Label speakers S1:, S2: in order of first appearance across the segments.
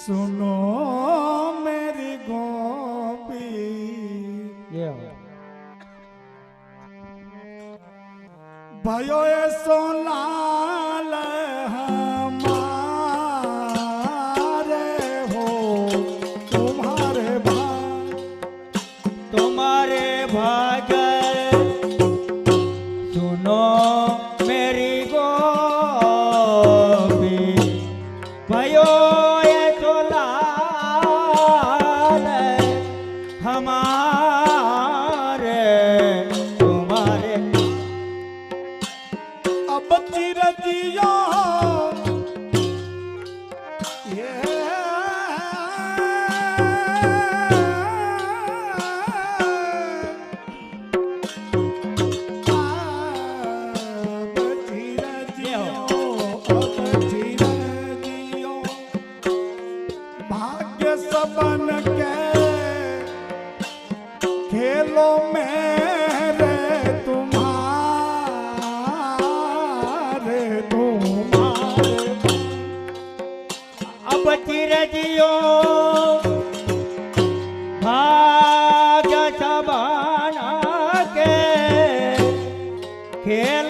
S1: सुनो मेरी गोपी ये सोना
S2: પછી રજિયો. ભાગ્ય સબાના કે ખેલ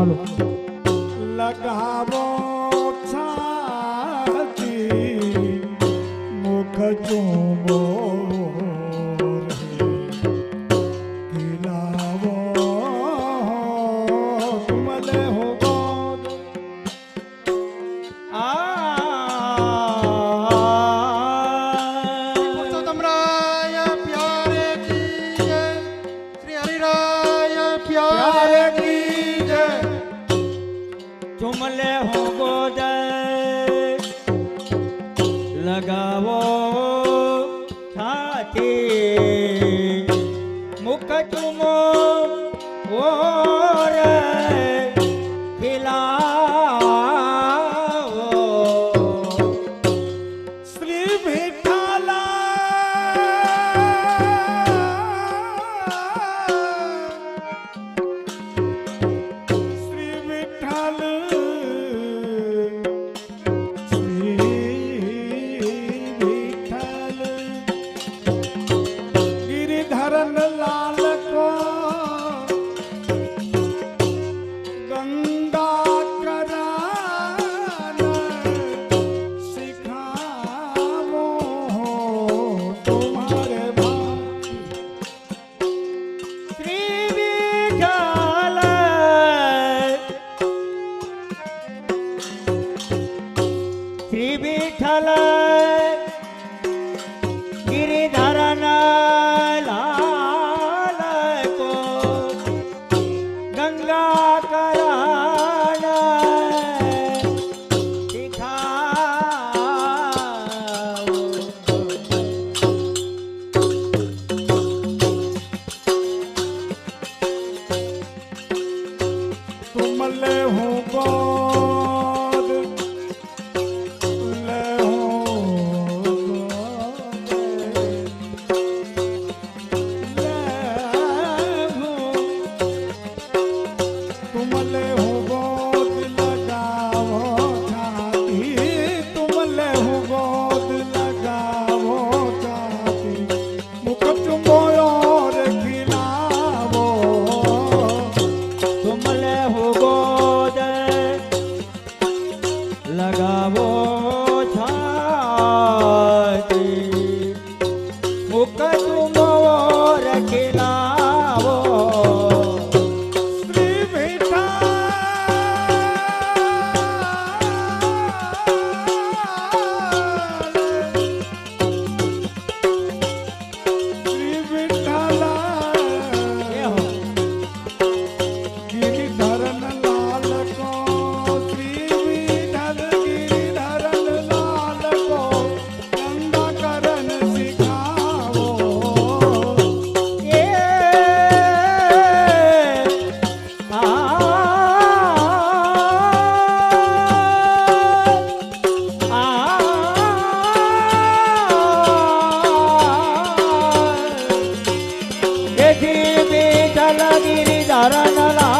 S1: હાલો લગાવો છાતી મુખ ચૂ
S2: હું ગોદ લગાવો નારાયણ